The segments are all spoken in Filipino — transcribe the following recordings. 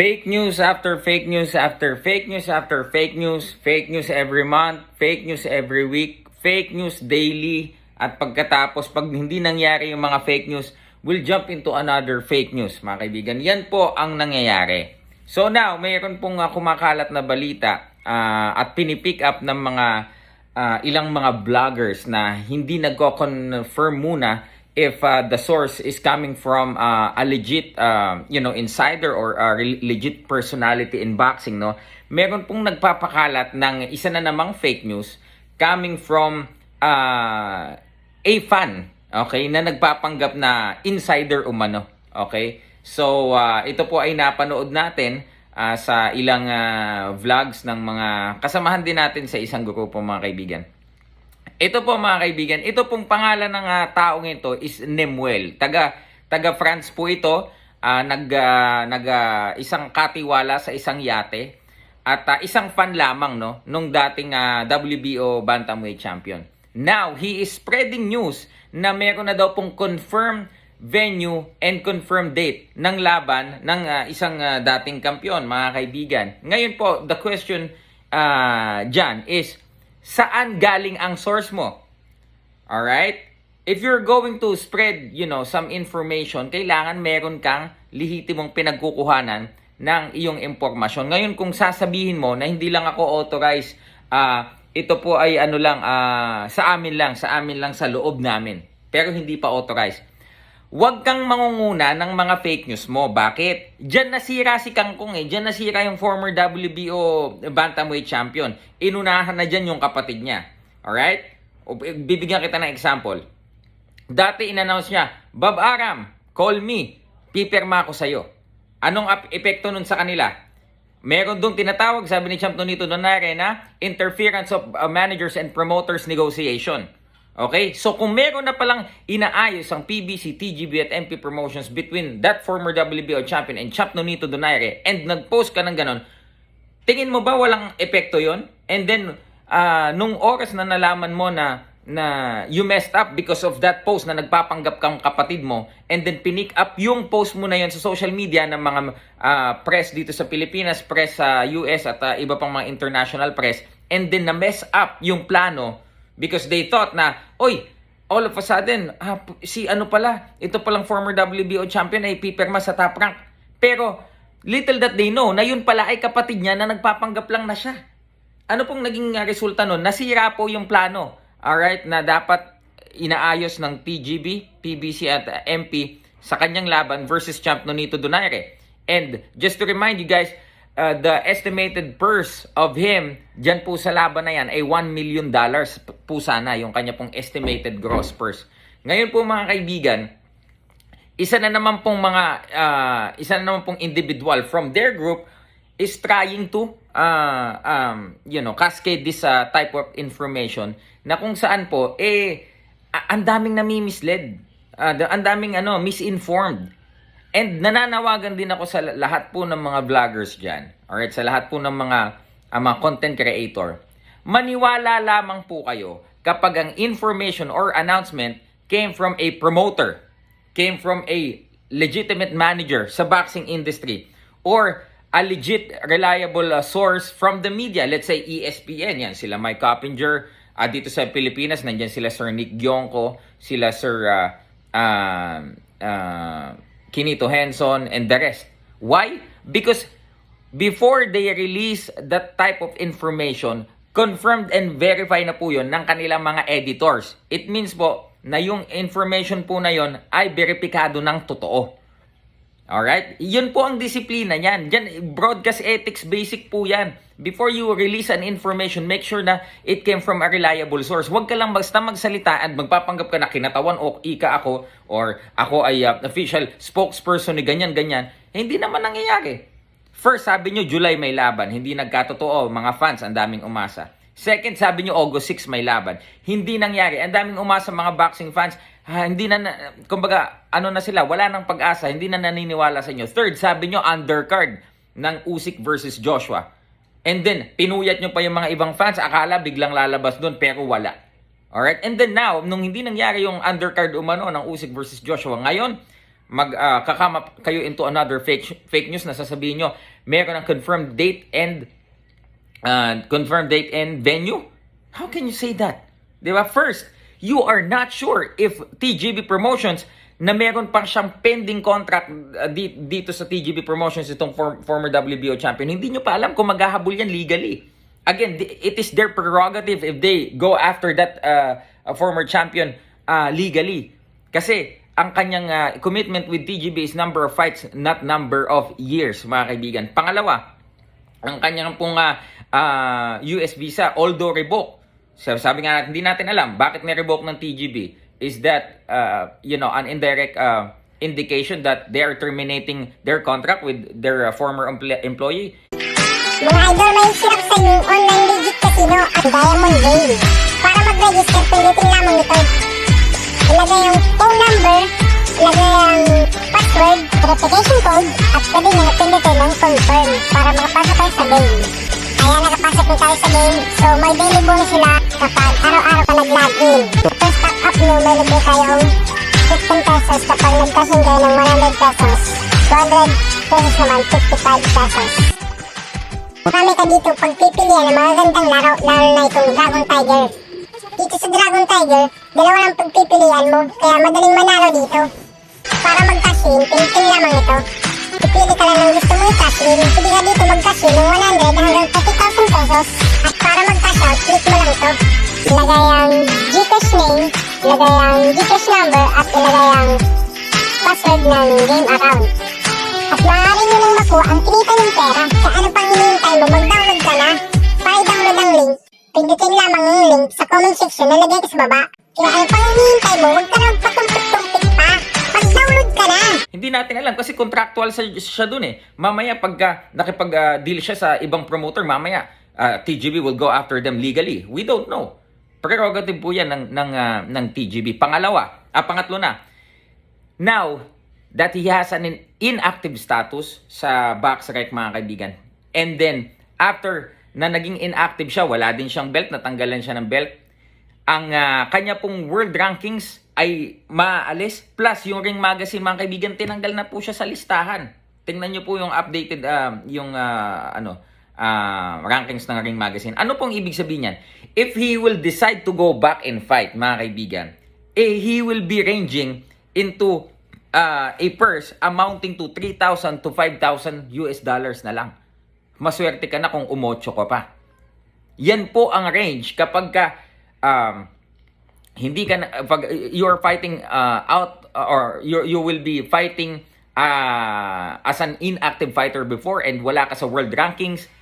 Fake news after fake news after fake news after fake news, fake news every month, fake news every week, fake news daily, at pagkatapos pag hindi nangyari yung mga fake news, we'll jump into another fake news, mga kaibigan. Yan po ang nangyayari. So now, mayroon pong uh, kumakalat na balita uh, at pinipick up ng mga uh, ilang mga vloggers na hindi nagko-confirm muna if uh, the source is coming from uh, a legit uh, you know insider or a legit personality in boxing no meron pong nagpapakalat ng isa na namang fake news coming from uh, a fan okay na nagpapanggap na insider umano okay? So uh, ito po ay napanood natin uh, sa ilang uh, vlogs ng mga kasamahan din natin sa isang grupo mga kaibigan ito po mga kaibigan, ito pong pangalan ng uh, taong ito is Nemuel. Taga taga France po ito, uh, nag uh, nag uh, isang katiwala sa isang yate at uh, isang fan lamang no nung dating uh, WBO bantamweight champion. Now, he is spreading news na meron na daw pong confirmed venue and confirmed date ng laban ng uh, isang uh, dating kampiyon, mga kaibigan. Ngayon po, the question uh, dyan is, saan galing ang source mo. Alright? If you're going to spread, you know, some information, kailangan meron kang lihitimong pinagkukuhanan ng iyong impormasyon. Ngayon, kung sasabihin mo na hindi lang ako authorized, ah, ito po ay ano lang, ah, sa amin lang, sa amin lang sa loob namin. Pero hindi pa authorized. Huwag kang mangunguna ng mga fake news mo. Bakit? Diyan nasira si Kangkong eh. Diyan nasira yung former WBO Bantamweight champion. Inunahan na dyan yung kapatid niya. Alright? O, Bibigyan kita ng example. Dati inannounce niya, Bob Aram, call me. Pipirma ako sa'yo. Anong epekto nun sa kanila? Meron doon tinatawag, sabi ni Champ Nonito Donare na interference of uh, managers and promoters negotiation. Okay? So kung meron na palang inaayos ang PBC, TGB at MP promotions between that former WBO champion and Champ Nonito Donaire and nag-post ka ng ganon, tingin mo ba walang epekto yon? And then, ah, nung oras na nalaman mo na na you messed up because of that post na nagpapanggap kang kapatid mo and then pinick up yung post mo na yon sa social media ng mga ah, press dito sa Pilipinas, press sa US at ah, iba pang mga international press and then na mess up yung plano because they thought na, oy, all of a sudden, ah, si ano pala, ito palang former WBO champion ay pipirma sa top rank. Pero, little that they know, na yun pala ay kapatid niya na nagpapanggap lang na siya. Ano pong naging ah, resulta nun? Nasira po yung plano. Alright, na dapat inaayos ng PGB, PBC at ah, MP sa kanyang laban versus champ Nonito Donaire. And just to remind you guys, uh, the estimated purse of him dyan po sa laban na yan ay 1 million dollars po sana yung kanya pong estimated gross purse. Ngayon po mga kaibigan, isa na naman pong mga uh, isa na naman pong individual from their group is trying to uh, um, you know cascade this uh, type of information na kung saan po eh ang daming nami-mislead uh, ang daming ano misinformed And nananawagan din ako sa lahat po ng mga vloggers dyan. Alright, sa lahat po ng mga, uh, mga content creator. Maniwala lamang po kayo kapag ang information or announcement came from a promoter, came from a legitimate manager sa boxing industry, or a legit, reliable uh, source from the media. Let's say ESPN, yan sila Mike Coppinger. Uh, dito sa Pilipinas, nandyan sila Sir Nick Gionco, sila Sir uh, uh, uh, Kinito Henson, and the rest. Why? Because before they release that type of information, confirmed and verified na po yun ng kanilang mga editors. It means po na yung information po na yon ay veripikado ng totoo. Alright? Yun po ang disiplina niyan. Diyan, broadcast ethics basic po yan. Before you release an information, make sure na it came from a reliable source. Huwag ka lang basta magsalita at magpapanggap ka na kinatawan o ika ako or ako ay uh, official spokesperson ni ganyan-ganyan. Hindi naman nangyayari. First, sabi nyo July may laban. Hindi nagkatotoo. Mga fans, ang daming umasa. Second, sabi nyo August 6 may laban. Hindi nangyari. Ang daming umasa mga boxing fans. Ha, hindi na, na, kumbaga, ano na sila, wala nang pag-asa, hindi na naniniwala sa inyo. Third, sabi nyo undercard ng Usyk versus Joshua. And then, pinuyat nyo pa yung mga ibang fans, akala biglang lalabas doon, pero wala. Alright? And then now, nung hindi nangyari yung undercard umano ng Usyk versus Joshua, ngayon, mag ah, kakama kayo into another fake fake news na sasabihin nyo meron ng confirmed date and uh, confirmed date and venue? How can you say that? Di ba? First, you are not sure if TGB Promotions na meron pang siyang pending contract uh, di- dito sa TGB Promotions itong form- former WBO champion. Hindi nyo pa alam kung maghahabol yan legally. Again, it is their prerogative if they go after that uh, uh, former champion uh, legally. Kasi ang kanyang uh, commitment with TGB is number of fights, not number of years, mga kaibigan. Pangalawa, ang kanyang pong ah, ah, US visa, although revoked, sabi, sabi nga hindi natin alam bakit ni-revoke ng TGB. Is that, uh, you know, an indirect uh, indication that they are terminating their contract with their uh, former empl- employee? Mga idol, may hirap sa inyong online legit casino at Diamond Game. Para mag-register, pindutin lamang ito. Ilagay ang phone number, ilagay ang password, verification code, at pwede nyo pindutin ng confirm para makapasok kayo sa game. Nakapasok na tayo sa game. So, may daily bonus sila kapag araw-araw ka nag-login. Ito, stock up nyo, may libre kayong 15 pesos kapag nag-cash-in kayo ng 100 pesos. 200 pesos naman, 55 pesos. Marami ka dito pagpipilian ng mga gandang laro, lalo na itong Dragon Tiger. Dito sa Dragon Tiger, dalawa lang pagpipilian mo, kaya madaling manalo dito. Para mag-cash-in, pilitin lamang ito. Pipili ka lang ng gusto mong cash-in, pili ka dito mag-cash-in ng 100 hanggang 30,000 pesos. At para mag-cash out, click mo lang ito. Ilagay ang Gcash name, ilagay ang Gcash number, at ilagay ang password ng game account. At maaari nyo nang makuha ang kinita ng pera. Sa ano pang hinihintay mo, mag-download ka na. Para i-download ang link, pindutin lamang ang link sa comment section na lagay ko sa baba. Kaya ano pang hinihintay mo, huwag ka na magpatumpik-tumpik pa. Na! Hindi natin alam kasi contractual sa, siya dun eh. Mamaya pagka nakipag-deal siya sa ibang promoter, mamaya ah, TGB will go after them legally. We don't know. Prerogative po yan ng, ng, ah, ng TGB. Pangalawa, ah, pangatlo na, now that he has an in- inactive status sa Boxrec mga kaibigan. And then, after na naging inactive siya, wala din siyang belt, natanggalan siya ng belt, ang ah, kanya pong world rankings ay maalis. Plus, yung Ring Magazine, mga kaibigan, tinanggal na po siya sa listahan. Tingnan niyo po yung updated, ah, yung ah, ano, ah, rankings ng Ring Magazine. Ano pong ibig sabihin yan? If he will decide to go back and fight, mga kaibigan, eh, he will be ranging into ah, a purse amounting to 3,000 to 5,000 US dollars na lang. Maswerte ka na kung umotso ka pa. Yan po ang range kapag ka um, hindi ka pag you are fighting uh, out uh, or you you will be fighting uh, as an inactive fighter before and wala ka sa world rankings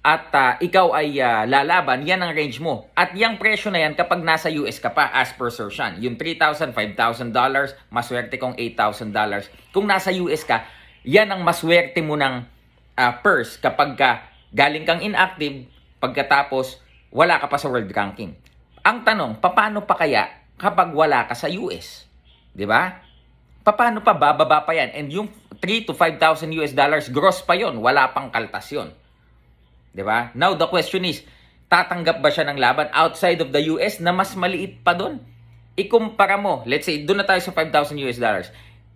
at uh, ikaw ay uh, lalaban, yan ang range mo. At yung presyo na yan kapag nasa US ka pa as per Sershan. Yung $3,000, $5,000, maswerte kong $8,000. Kung nasa US ka, yan ang maswerte mo ng uh, purse kapag ka galing kang inactive, pagkatapos wala ka pa sa world ranking. Ang tanong, paano pa kaya kapag wala ka sa US? 'Di ba? Paano pa bababa pa yan? And yung 3 to 5,000 US dollars gross pa yon, wala pang kaltas yun. 'Di ba? Now the question is, tatanggap ba siya ng laban outside of the US na mas maliit pa doon? Ikumpara mo, let's say doon na tayo sa 5,000 US dollars.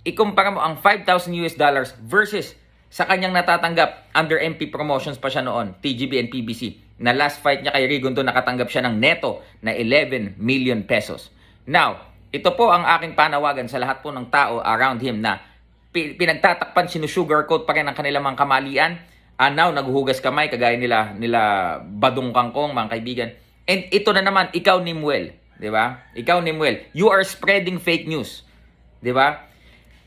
Ikumpara mo ang 5,000 US dollars versus sa kanyang natatanggap under MP promotions pa siya noon, TGB and PBC. Na last fight niya kay Rigondo nakatanggap siya ng neto na 11 million pesos. Now, ito po ang aking panawagan sa lahat po ng tao around him na pi- pinagtatakpan, sinusugarcoat pa rin ang kanilang mga kamalian. Ah, now, naghuhugas kamay, kagaya nila, nila Badong Kangkong, mga kaibigan. And ito na naman, ikaw ni Muel. Di ba? Ikaw ni Muel. You are spreading fake news. Di ba?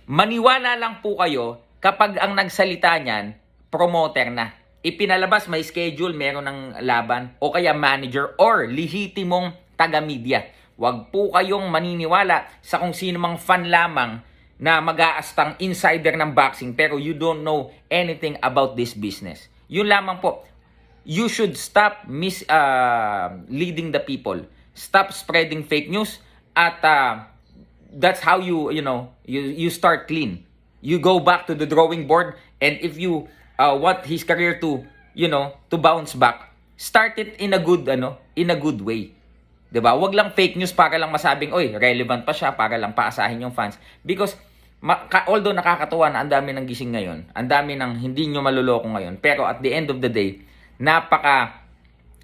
Maniwala lang po kayo kapag ang nagsalita niyan, promoter na. Ipinalabas, may schedule, meron ng laban, o kaya manager, or lihitimong taga-media. Huwag po kayong maniniwala sa kung sino mang fan lamang na mag-aastang insider ng boxing pero you don't know anything about this business. Yun lamang po. You should stop mis uh, leading the people. Stop spreading fake news at uh, that's how you you know you you start clean. You go back to the drawing board and if you uh, want his career to you know to bounce back, start it in a good ano in a good way. 'Di ba? Wag lang fake news para lang masabing, oy, relevant pa siya para lang paasahin yung fans. Because ma- ka- although nakakatuwa na ang dami ng gising ngayon, ang dami ng hindi nyo maluloko ngayon, pero at the end of the day, napaka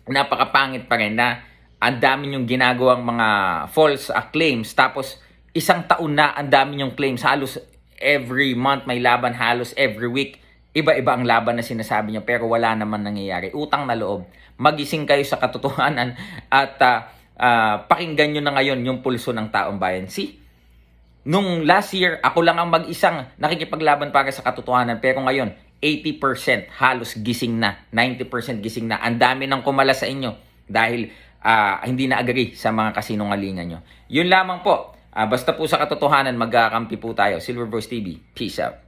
napakapangit pa rin na ang dami yung ginagawang mga false uh, claims tapos isang taon na ang dami yung claims halos every month may laban halos every week iba-iba ang laban na sinasabi niyo pero wala naman nangyayari utang na loob magising kayo sa katotohanan at ah, ah, pakinggan nyo na ngayon yung pulso ng taong bayan see Nung last year, ako lang ang mag-isang nakikipaglaban para sa katotohanan. Pero ngayon, 80% halos gising na. 90% gising na. Ang dami nang kumala sa inyo dahil ah, hindi na agree sa mga kasinungalingan nyo. Yun lamang po. Ah, basta po sa katotohanan, magkakampi po tayo. Silver Bros TV. Peace out.